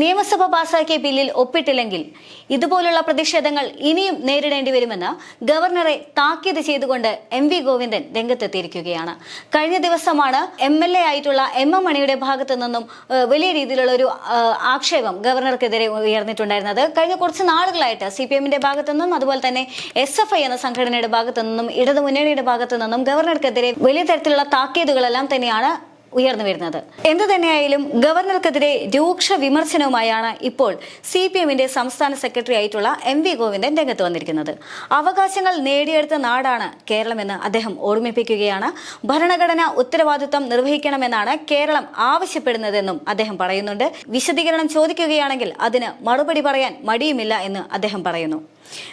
നിയമസഭ പാസാക്കിയ ബില്ലിൽ ഒപ്പിട്ടില്ലെങ്കിൽ ഇതുപോലുള്ള പ്രതിഷേധങ്ങൾ ഇനിയും നേരിടേണ്ടി വരുമെന്ന് ഗവർണറെ താക്കീത് ചെയ്തുകൊണ്ട് എം വി ഗോവിന്ദൻ രംഗത്തെത്തിയിരിക്കുകയാണ്. കഴിഞ്ഞ ദിവസമാണ് എം എൽ എ ആയിട്ടുള്ള എം എം മണിയുടെ ഭാഗത്തു നിന്നും വലിയ രീതിയിലുള്ള ഒരു ആക്ഷേപം ഗവർണർക്കെതിരെ ഉയർന്നിട്ടുണ്ടായിരുന്നത്. കഴിഞ്ഞ കുറച്ച് നാളുകളായിട്ട് സി പി എമ്മിന്റെ ഭാഗത്തു നിന്നും അതുപോലെ തന്നെ എസ് എഫ് ഐ എന്ന സംഘടനയുടെ ഭാഗത്തു നിന്നും ഇടതുമുന്നണിയുടെ ഭാഗത്തു നിന്നും ഗവർണർക്കെതിരെ വലിയ തരത്തിലുള്ള താക്കീതുകളെല്ലാം തന്നെയാണ് ഉയർന്നു വരുന്നത്. എന്തു തന്നെയായാലും ഗവർണർക്കെതിരെ രൂക്ഷ വിമർശനവുമായാണ് ഇപ്പോൾ സി പി എമ്മിന്റെ സംസ്ഥാന സെക്രട്ടറി ആയിട്ടുള്ള എം വി ഗോവിന്ദൻ രംഗത്ത് വന്നിരിക്കുന്നത്. അവകാശങ്ങൾ നേടിയെടുത്ത നാടാണ് കേരളമെന്ന് അദ്ദേഹം ഓർമ്മിപ്പിക്കുകയാണ്. ഭരണഘടന ഉത്തരവാദിത്വം നിർവഹിക്കണമെന്നാണ് കേരളം ആവശ്യപ്പെടുന്നതെന്നും അദ്ദേഹം പറയുന്നുണ്ട്. വിശദീകരണം ചോദിക്കുകയാണെങ്കിൽ അതിന് മറുപടി പറയാൻ മടിയുമില്ല എന്ന് അദ്ദേഹം പറയുന്നു.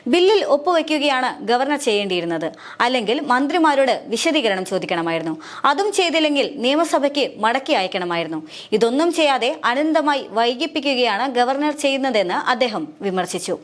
ബില്ലിൽ ഒപ്പുവെക്കുകയാണ് ഗവർണർ ചെയ്യേണ്ടിയിരുന്നത്. അല്ലെങ്കിൽ മന്ത്രിമാരോട് വിശദീകരണം ചോദിക്കണമായിരുന്നു. അതും ചെയ്തില്ലെങ്കിൽ നിയമസഭയ്ക്ക് മടക്കി അയക്കണമായിരുന്നു. ഇതൊന്നും ചെയ്യാതെ അനന്തമായി വൈകിപ്പിക്കുകയാണ് ഗവർണർ ചെയ്യുന്നതെന്ന് അദ്ദേഹം വിമർശിച്ചു.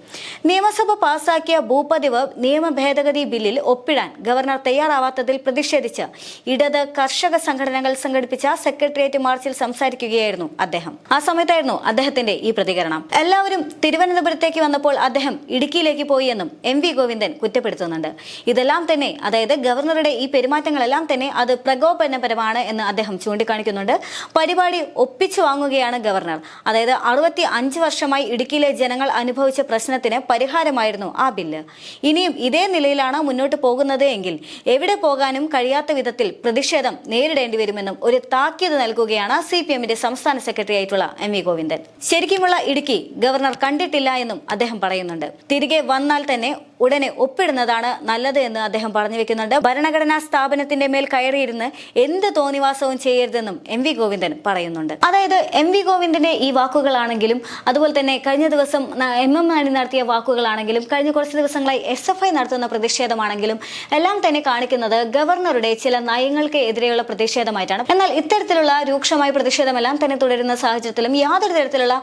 നിയമസഭ പാസാക്കിയ ഭൂപതിവ് നിയമ ഭേദഗതി ബില്ലിൽ ഒപ്പിടാൻ ഗവർണർ തയ്യാറാവാത്തതിൽ പ്രതിഷേധിച്ച് ഇടത് കർഷക സംഘടനകൾ സംഘടിപ്പിച്ച സെക്രട്ടേറിയറ്റ് മാർച്ചിൽ സംസാരിക്കുകയായിരുന്നു അദ്ദേഹം. ആ സമയത്തായിരുന്നു അദ്ദേഹത്തിന്റെ ഈ പ്രതികരണം. എല്ലാവരും തിരുവനന്തപുരത്തേക്ക് വന്നപ്പോൾ അദ്ദേഹം ഇടുക്കിയിലേക്ക് പോയി എന്നും എം വി ഗോവിന്ദൻ കുറ്റപ്പെടുത്തുന്നുണ്ട്. ഇതെല്ലാം തന്നെ അതായത് ഗവർണറുടെ ഈ പെരുമാറ്റങ്ങളെല്ലാം തന്നെ അത് പ്രകോപനപരമാണ് എന്ന് അദ്ദേഹം ചൂണ്ടിക്കാണിക്കുന്നുണ്ട്. പരിപാടി ഒപ്പിച്ചു വാങ്ങുകയാണ് ഗവർണർ. അതായത് അറുപത്തി അഞ്ച് വർഷമായി ഇടുക്കിയിലെ ജനങ്ങൾ അനുഭവിച്ച പ്രശ്നത്തിന് പരിഹാരമായിരുന്നു ആ ബില്ല്. ഇനിയും ഇതേ നിലയിലാണ് മുന്നോട്ട് പോകുന്നത് എങ്കിൽ എവിടെ പോകാനും കഴിയാത്ത വിധത്തിൽ പ്രതിഷേധം നേരിടേണ്ടി വരുമെന്നും ഒരു താക്കീത് നൽകുകയാണ് സി പി എമ്മിന്റെ സംസ്ഥാന സെക്രട്ടറി ആയിട്ടുള്ള എം വി ഗോവിന്ദൻ. ശരിക്കുമുള്ള ഇടുക്കി ഗവർണർ കണ്ടിട്ടില്ല എന്നും അദ്ദേഹം പറയുന്നുണ്ട്. തിരികെ വന്നാൽ തന്നെ ഉടനെ ഒപ്പിടുന്നതാണ് നല്ലത് എന്ന് അദ്ദേഹം പറഞ്ഞു വെക്കുന്നുണ്ട്. ഭരണഘടനാ സ്ഥാപനത്തിന്റെ മേൽ കയറിയിരുന്ന് എന്ത് തോന്നിവാസവും ചെയ്യരുതെന്നും എം വി ഗോവിന്ദൻ പറയുന്നുണ്ട്. അതായത് എം വി ഗോവിന്ദന്റെ ഈ വാക്കുകളാണെങ്കിലും അതുപോലെ തന്നെ കഴിഞ്ഞ ദിവസം എം എം മാണി നടത്തിയ വാക്കുകളാണെങ്കിലും കഴിഞ്ഞ കുറച്ച് ദിവസങ്ങളായി എസ് എഫ് ഐ നടത്തുന്ന പ്രതിഷേധമാണെങ്കിലും എല്ലാം തന്നെ കാണിക്കുന്നത് ഗവർണറുടെ ചില നയങ്ങൾക്ക് എതിരെയുള്ള പ്രതിഷേധമായിട്ടാണ്. എന്നാൽ ഇത്തരത്തിലുള്ള രൂക്ഷമായ പ്രതിഷേധമെല്ലാം തന്നെ തുടരുന്ന സാഹചര്യത്തിലും യാതൊരു തരത്തിലുള്ള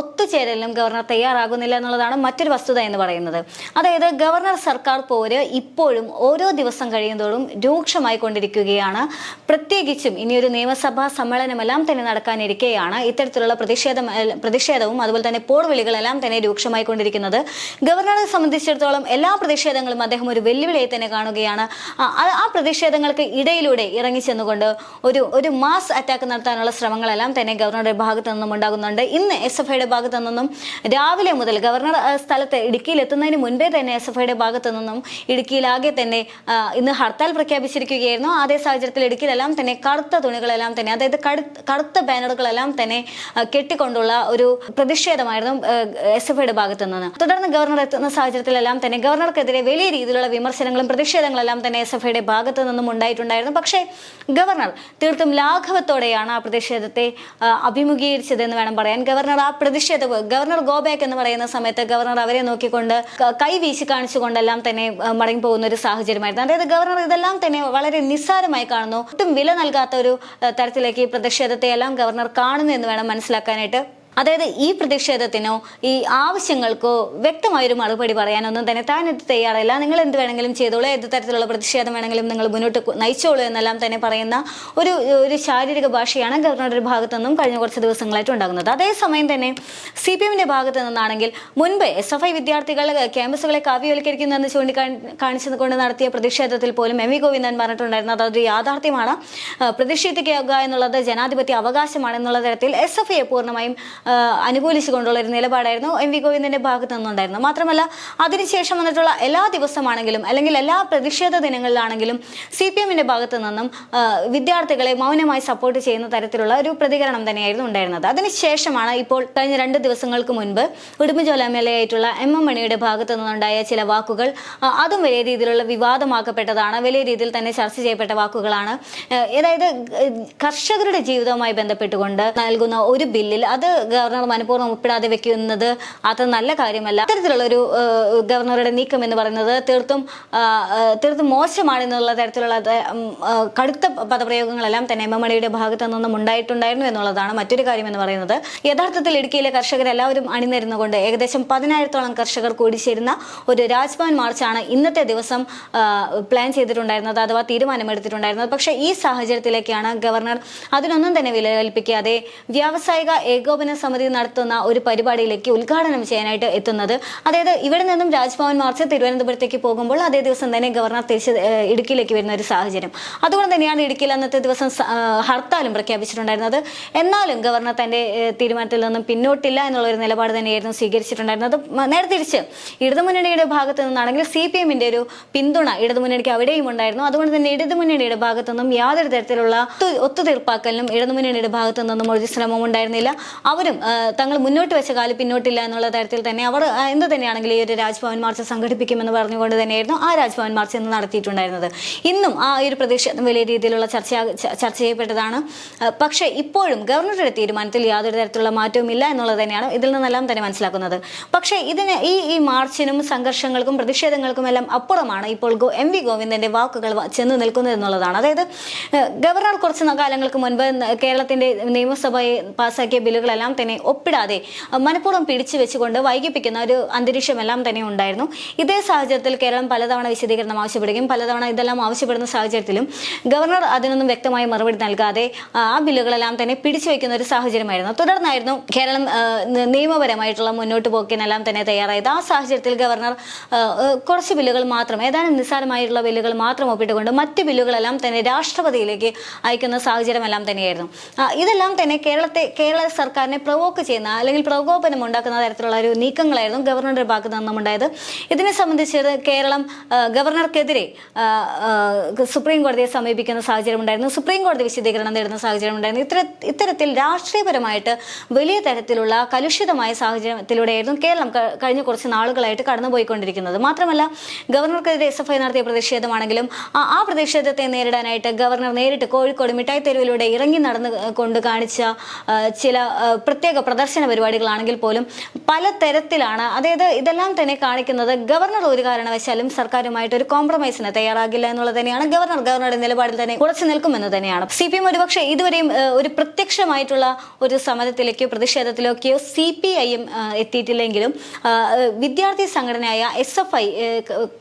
ഒത്തുചേരലിനും ഗവർണർ തയ്യാറാകുന്നില്ല എന്നുള്ളതാണ് മറ്റൊരു വസ്തുത എന്ന് പറയുന്നത്. അതായത് ഗവർണർ സർക്കാർ പോര് ഇപ്പോഴും ഓരോ ദിവസം കഴിയുന്നതോറും രൂക്ഷമായി കൊണ്ടിരിക്കുകയാണ്. പ്രത്യേകിച്ചും ഇനിയൊരു നിയമസഭാ സമ്മേളനമെല്ലാം തന്നെ നടക്കാനിരിക്കെയാണ്. ഇത്തരത്തിലുള്ള പ്രതിഷേധം പ്രതിഷേധവും അതുപോലെ തന്നെ പോർവിളികളെല്ലാം തന്നെ രൂക്ഷമായി കൊണ്ടിരിക്കുന്നത്. ഗവർണറെ സംബന്ധിച്ചിടത്തോളം എല്ലാ പ്രതിഷേധങ്ങളും അദ്ദേഹം ഒരു വെല്ലുവിളിയെ തന്നെ കാണുകയാണ്. ആ- പ്രതിഷേധങ്ങൾക്ക് ഇടയിലൂടെ ഇറങ്ങി ചെന്നുകൊണ്ട് ഒരു ഒരു മാസ് അറ്റാക്ക് നടത്താനുള്ള ശ്രമങ്ങളെല്ലാം തന്നെ ഗവർണറുടെ ഭാഗത്തു നിന്നും ഉണ്ടാകുന്നുണ്ട്. ഇന്ന് എസ് എഫ് ഐയുടെ ഭാഗത്തു നിന്നും രാവിലെ മുതൽ ഗവർണർ സ്ഥലത്ത് ഇടുക്കിയിൽ എത്തുന്നതിന് മുൻപേ തന്നെ എസ് എഫ് ഐയുടെ ഭാഗത്തു നിന്നും ഇടുക്കിയിലാകെ തന്നെ ഇന്ന് ഹർത്താൽ പ്രഖ്യാപിച്ചിരിക്കുകയായിരുന്നു. അതേ സാഹചര്യത്തിൽ ഇടുക്കിയിലെല്ലാം തന്നെ കറുത്ത തുണികളെല്ലാം തന്നെ അതായത് കറുത്ത ബാനറുകളെല്ലാം തന്നെ കെട്ടിക്കൊണ്ടുള്ള ഒരു പ്രതിഷേധമായിരുന്നു എസ് എഫ് ഐയുടെ ഭാഗത്തു നിന്ന് തുടർന്ന് ഗവർണർ എത്തുന്ന സാഹചര്യത്തിലെല്ലാം തന്നെ ഗവർണർക്കെതിരെ വലിയ രീതിയിലുള്ള വിമർശനങ്ങളും പ്രതിഷേധങ്ങളെല്ലാം തന്നെ എസ് എഫ് ഐയുടെ ഭാഗത്തു നിന്നും ഉണ്ടായിട്ടുണ്ടായിരുന്നു. പക്ഷേ ഗവർണർ തീർത്തും ലാഘവത്തോടെയാണ് ആ പ്രതിഷേധത്തെ അഭിമുഖീകരിച്ചതെന്ന് വേണം പറയാൻ. ഗവർണർ ആ പ്രതിഷേധ ഗവർണർ ഗോബാക്ക് എന്ന് പറയുന്ന സമയത്ത് ഗവർണർ അവരെ നോക്കിക്കൊണ്ട് ക- കൈ വീശി കാണിച്ചുകൊണ്ടെല്ലാം തന്നെ മടങ്ങി പോകുന്ന ഒരു സാഹചര്യമായിരുന്നു. അതായത് ഗവർണർ ഇതെല്ലാം തന്നെ വളരെ നിസ്സാരമായി കാണുന്നു. ഒട്ടും വില നൽകാത്ത ഒരു തരത്തിലേക്ക് പ്രതിഷേധത്തെ എല്ലാം ഗവർണർ കാണുന്നു എന്ന് വേണം മനസ്സിലാക്കാനായിട്ട്. അതായത് ഈ പ്രതിഷേധത്തിനോ ഈ ആവശ്യങ്ങൾക്കോ വ്യക്തമായൊരു മറുപടി പറയാനൊന്നും തന്നെ താൻ ഇത് തയ്യാറല്ല. നിങ്ങൾ എന്ത് വേണമെങ്കിലും ചെയ്തോളൂ. ഏത് തരത്തിലുള്ള പ്രതിഷേധം വേണമെങ്കിലും നിങ്ങൾ മുന്നോട്ട് നയിച്ചോളൂ എന്നെല്ലാം തന്നെ പറയുന്ന ഒരു ഒരു ശാരീരിക ഭാഷയാണ് ഗവർണറുടെ ഭാഗത്തു നിന്നും കഴിഞ്ഞ കുറച്ച് ദിവസങ്ങളായിട്ട് ഉണ്ടാകുന്നത്. അതേസമയം തന്നെ സി പി എമ്മിന്റെ ഭാഗത്തു നിന്നാണെങ്കിൽ മുൻപ് എസ് എഫ് ഐ വിദ്യാർത്ഥികൾ ക്യാമ്പസുകളെ കാവ്യവൽക്കരിക്കുന്നതെന്ന് എന്ന് ചൂണ്ടിക്കാണിച്ചു കൊണ്ട് നടത്തിയ പ്രതിഷേധത്തിൽ പോലും എം വി ഗോവിന്ദൻ പറഞ്ഞിട്ടുണ്ടായിരുന്നു. അതൊരു യാഥാർത്ഥ്യമാണ്. പ്രതിഷേധിക്കുക എന്നുള്ളത് ജനാധിപത്യ അവകാശമാണ് എന്നുള്ള തരത്തിൽ എസ് എഫ് ഐയെ പൂർണമായും അനുകൂലിച്ചുകൊണ്ടുള്ള ഒരു നിലപാടായിരുന്നു. എം വി ഗോവിന്ദന്റെ ഭാഗത്തു നിന്നുണ്ടായിരുന്നു. മാത്രമല്ല അതിനുശേഷം വന്നിട്ടുള്ള എല്ലാ ദിവസമാണെങ്കിലും അല്ലെങ്കിൽ എല്ലാ പ്രതിഷേധ ദിനങ്ങളിലാണെങ്കിലും സി പി എമ്മിന്റെ ഭാഗത്തു നിന്നും വിദ്യാർത്ഥികളെ മൗനമായി സപ്പോർട്ട് ചെയ്യുന്ന തരത്തിലുള്ള ഒരു പ്രതികരണം തന്നെയായിരുന്നു ഉണ്ടായിരുന്നത്. അതിനുശേഷമാണ് ഇപ്പോൾ കഴിഞ്ഞ രണ്ട് ദിവസങ്ങൾക്ക് മുൻപ് ഉടുമ്പുചോല എം എൽ എ ആയിട്ടുള്ള എം എം മണിയുടെ ഭാഗത്തു നിന്നുണ്ടായ ചില വാക്കുകൾ അതും വലിയ രീതിയിലുള്ള വിവാദമാക്കപ്പെട്ടതാണ്. വലിയ രീതിയിൽ തന്നെ ചർച്ച ചെയ്യപ്പെട്ട വാക്കുകളാണ്. അതായത് കർഷകരുടെ ജീവിതവുമായി ബന്ധപ്പെട്ടുകൊണ്ട് നൽകുന്ന ഒരു ബില്ലിൽ അത് ഗവർണർ മനഃപൂർവം ഉൾപ്പെടാതെ വെക്കുന്നത് അത് നല്ല കാര്യമല്ല. അത്തരത്തിലുള്ള ഒരു ഗവർണറുടെ നീക്കം എന്ന് പറയുന്നത് തീർത്തും തീർത്തും മോശമാണ് എന്നുള്ള തരത്തിലുള്ള കടുത്ത പദപ്രയോഗങ്ങളെല്ലാം തന്നെ എം എം മണിയുടെ ഭാഗത്തു നിന്നും ഉണ്ടായിട്ടുണ്ടായിരുന്നു എന്നുള്ളതാണ് മറ്റൊരു കാര്യം എന്ന് പറയുന്നത്. യഥാർത്ഥത്തിൽ ഇടുക്കിയിലെ കർഷകരെല്ലാവരും അണിനിരുന്നുകൊണ്ട് ഏകദേശം പതിനായിരത്തോളം കർഷകർ കൂടി കൂടിച്ചേരുന്ന ഒരു രാജ്ഭവൻ മാർച്ചാണ് ഇന്നത്തെ ദിവസം പ്ലാൻ ചെയ്തിട്ടുണ്ടായിരുന്നത് അഥവാ തീരുമാനമെടുത്തിട്ടുണ്ടായിരുന്നത്. പക്ഷേ ഈ സാഹചര്യത്തിലേക്കാണ് ഗവർണർ അതിനൊന്നും തന്നെ വില കൽപ്പിക്കാതെ വ്യാവസായിക ഏകോപന സമിതി നടത്തുന്ന ഒരു പരിപാടിയിലേക്ക് ഉദ്ഘാടനം ചെയ്യാനായിട്ട് എത്തുന്നത്. അതായത് ഇവിടെ നിന്നും രാജ്ഭവൻ മാർച്ച് തിരുവനന്തപുരത്തേക്ക് പോകുമ്പോൾ അതേ ദിവസം തന്നെ ഗവർണർ തിരിച്ച് ഇടുക്കിയിലേക്ക് വരുന്ന ഒരു സാഹചര്യം. അതുകൊണ്ട് തന്നെയാണ് ഇടുക്കിയിൽ അന്നത്തെ ദിവസം ഹർത്താലും പ്രഖ്യാപിച്ചിട്ടുണ്ടായിരുന്നത്. എന്നാലും ഗവർണർ തന്റെ തീരുമാനത്തിൽ നിന്നും പിന്നോട്ടില്ല എന്നുള്ള ഒരു നിലപാട് തന്നെയായിരുന്നു സ്വീകരിച്ചിട്ടുണ്ടായിരുന്നത്. നേരെ തിരിച്ച് ഇടതുമുന്നണിയുടെ ഭാഗത്തു നിന്നാണെങ്കിൽ സി പി എമ്മിന്റെ ഒരു പിന്തുണ ഇടതുമുന്നണിക്ക് അവിടെയും ഉണ്ടായിരുന്നു. അതുകൊണ്ട് തന്നെ ഇടതുമുന്നണിയുടെ ഭാഗത്തു നിന്നും യാതൊരു തരത്തിലുള്ള ഒത്തു- ഒത്തുതീർപ്പാക്കലിനും ഇടതുമുന്നണിയുടെ ഭാഗത്തു നിന്നും ഒരു ശ്രമം ഉണ്ടായിരുന്നില്ല. അവരും ആ, തങ്ങൾ മുന്നോട്ട് വെച്ച കാൽ പിന്നോട്ടില്ല എന്നുള്ള തരത്തിൽ തന്നെ അവർ എന്ത് തന്നെയാണെങ്കിലും ഈ ഒരു രാജ്ഭവൻ മാർച്ച് സംഘടിപ്പിക്കുമെന്ന് പറഞ്ഞുകൊണ്ട് തന്നെയായിരുന്നു ആ രാജ്ഭവൻ മാർച്ച് ഇന്ന് നടത്തിയിട്ടുണ്ടായിരുന്നത്. ഇന്നും ആ ഒരു പ്രതിഷേധം വലിയ രീതിയിലുള്ള ചർച്ച ചർച്ച ചെയ്യപ്പെട്ടതാണ്. പക്ഷേ ഇപ്പോഴും ഗവർണറുടെ തീരുമാനത്തിൽ യാതൊരു തരത്തിലുള്ള മാറ്റവും ഇല്ല എന്നുള്ളത് തന്നെയാണ് ഇതിൽ നിന്നെല്ലാം തന്നെ മനസ്സിലാക്കുന്നത്. പക്ഷേ ഇതിന് ഈ ഈ മാർച്ചിനും സംഘർഷങ്ങൾക്കും പ്രതിഷേധങ്ങൾക്കും എല്ലാം അപ്പുറമാണ് ഇപ്പോൾ എം വി ഗോവിന്ദന്റെ വാക്കുകൾ ചെന്ന് നിൽക്കുന്നത് എന്നുള്ളതാണ്. അതായത് ഗവർണർ കുറച്ച് കാലങ്ങൾക്ക് മുൻപ് കേരളത്തിന്റെ നിയമസഭയെ പാസാക്കിയ ബില്ലുകളെല്ലാം തന്നെ ഒപ്പിടാതെ മനഃപൂർവം പിടിച്ചു വെച്ചുകൊണ്ട് വൈകിപ്പിക്കുന്ന ഒരു അന്തരീക്ഷമെല്ലാം തന്നെ ഉണ്ടായിരുന്നു. ഇതേ സാഹചര്യത്തിൽ കേരളം പലതവണ വിശദീകരണം ആവശ്യപ്പെടുകയും പലതവണ ഇതെല്ലാം ആവശ്യപ്പെടുന്ന സാഹചര്യത്തിലും ഗവർണർ അതിനൊന്നും വ്യക്തമായ മറുപടി നൽകാതെ ആ ബില്ലുകളെല്ലാം തന്നെ പിടിച്ചു വെക്കുന്ന ഒരു സാഹചര്യമായിരുന്നു. തുടർന്നായിരുന്നു കേരളം നിയമപരമായിട്ടുള്ള മുന്നോട്ട് പോക്കിനെല്ലാം തന്നെ തയ്യാറായത്. ആ സാഹചര്യത്തിൽ ഗവർണർ കുറച്ച് ബില്ലുകൾ മാത്രം ഏതാനും നിസ്സാരമായിട്ടുള്ള ബില്ലുകൾ മാത്രം ഒപ്പിട്ടുകൊണ്ട് മറ്റ് ബില്ലുകളെല്ലാം തന്നെ രാഷ്ട്രപതിയിലേക്ക് അയക്കുന്ന സാഹചര്യമെല്ലാം തന്നെയായിരുന്നു. ഇതെല്ലാം തന്നെ കേരളത്തെ കേരള സർക്കാരിനെ പ്രൊവോക്ക് ചെയ്യുന്ന അല്ലെങ്കിൽ പ്രകോപനം ഉണ്ടാക്കുന്ന തരത്തിലുള്ള ഒരു നീക്കങ്ങളായിരുന്നു ഗവർണറുടെ ഭാഗത്ത് നിന്നും ഉണ്ടായത് ഇതിനെ സംബന്ധിച്ച് കേരളം ഗവർണർക്കെതിരെ സുപ്രീം കോടതിയെ സമീപിക്കുന്ന സാഹചര്യം ഉണ്ടായിരുന്നു സുപ്രീം കോടതി വിശദീകരണം നേടുന്ന സാഹചര്യം ഉണ്ടായിരുന്നു ഇത്തര ഇത്തരത്തിൽ രാഷ്ട്രീയപരമായിട്ട് വലിയ തരത്തിലുള്ള കലുഷിതമായ സാഹചര്യത്തിലൂടെയായിരുന്നു കേരളം കഴിഞ്ഞ കുറച്ച് നാളുകളായിട്ട് കടന്നുപോയിക്കൊണ്ടിരിക്കുന്നത്. മാത്രമല്ല ഗവർണർക്കെതിരെ എസ് എഫ് ഐ നടത്തിയ പ്രതിഷേധമാണെങ്കിലും ആ- പ്രതിഷേധത്തെ നേരിടാനായിട്ട് ഗവർണർ നേരിട്ട് കോഴിക്കോട് മിഠായി തെരുവിലൂടെ ഇറങ്ങി നടന്നു കൊണ്ട് കാണിച്ച ചില പ്രത്യേക പ്രദർശന പരിപാടികളാണെങ്കിൽ പോലും പലതരത്തിലാണ് അതായത് ഇതെല്ലാം തന്നെ കാണിക്കുന്നത് ഗവർണർ ഒരു കാരണവശാലും സർക്കാരുമായിട്ട് ഒരു കോംപ്രമൈസിന് തയ്യാറാകില്ല എന്നുള്ളത് തന്നെയാണ്. ഗവർണർ ഗവർണറുടെ നിലപാടിൽ തന്നെ ഉറച്ചു നിൽക്കുമെന്ന് തന്നെയാണ്. സി പി എം ഒരുപക്ഷെ ഇതുവരെയും ഒരു പ്രത്യക്ഷമായിട്ടുള്ള ഒരു സമരത്തിലേക്കോ പ്രതിഷേധത്തിലേക്കോ സി പി ഐയും എത്തിയിട്ടില്ലെങ്കിലും വിദ്യാർത്ഥി സംഘടനയായ എസ് എഫ് ഐ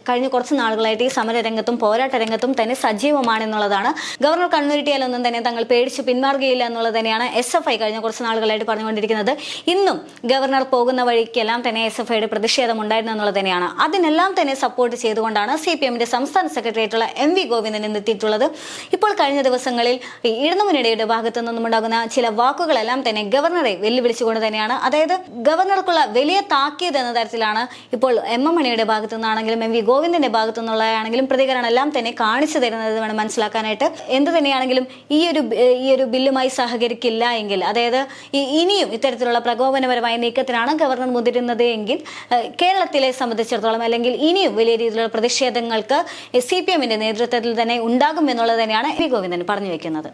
കഴിഞ്ഞ കുറച്ച് നാളുകളായിട്ട് ഈ സമരരംഗത്തും പോരാട്ട രംഗത്തും തന്നെ സജീവമാണെന്നുള്ളതാണ്. ഗവർണർ കണ്ണുരുട്ടിയാലൊന്നും തന്നെ തങ്ങൾ പേടിച്ച് പിന്മാറുകയില്ല എന്നുള്ളത് തന്നെയാണ് എസ് എഫ് ഐ കഴിഞ്ഞ കുറച്ച് നാളുകളായിട്ട് പറഞ്ഞുകൊണ്ടിരിക്കുന്നത്. ഇന്നും ഗവർണർ പോകുന്ന വഴിക്കെല്ലാം തന്നെ എസ് എഫ് ഐയുടെ പ്രതിഷേധം ഉണ്ടായിരുന്നു എന്നുള്ളത് തന്നെയാണ്. അതിനെല്ലാം തന്നെ സപ്പോർട്ട് ചെയ്തുകൊണ്ടാണ് സി പി എമ്മിന്റെ സംസ്ഥാന സെക്രട്ടറിയായിട്ടുള്ള എം വി ഗോവിന്ദൻ എന്നെത്തിയിട്ടുള്ളത് ഇപ്പോൾ കഴിഞ്ഞ ദിവസങ്ങളിൽ ഇടതുമുന്നണിയുടെ ഭാഗത്തു നിന്നുമുണ്ടാകുന്ന ചില വാക്കുകളെല്ലാം തന്നെ ഗവർണറെ വെല്ലുവിളിച്ചുകൊണ്ട് തന്നെയാണ്. അതായത് ഗവർണർക്കുള്ള വലിയ താക്കീത് എന്ന തരത്തിലാണ് ഇപ്പോൾ എം എം മണിയുടെ ഭാഗത്തു നിന്നാണെങ്കിലും എം വി ഗോവിന്ദന്റെ ഭാഗത്തു നിന്നുള്ളതാണെങ്കിലും പ്രതികരണം എല്ലാം തന്നെ കാണിച്ചു തരുന്നത് വേണം മനസ്സിലാക്കാനായിട്ട്. എന്ത് തന്നെയാണെങ്കിലും ഈ ഒരു ഈ ഒരു ബില്ലുമായി സഹകരിക്കില്ല എങ്കിൽ അതായത് ഈ- ഇനിയും ഇത്തരത്തിലുള്ള പ്രകോപനപരമായ നീക്കത്തിനാണ് ഗവർണർ മുതിരുന്നത് എങ്കിൽ കേരളത്തിലെ സംബന്ധിച്ചിടത്തോളം അല്ലെങ്കിൽ ഇനിയും വലിയ രീതിയിലുള്ള പ്രതിഷേധങ്ങൾക്ക് സി പി എമ്മിന്റെ നേതൃത്വത്തിൽ തന്നെ ഉണ്ടാകും എന്നുള്ളത് തന്നെയാണ് എ ഗോവിന്ദൻ പറഞ്ഞു വെക്കുന്നത്.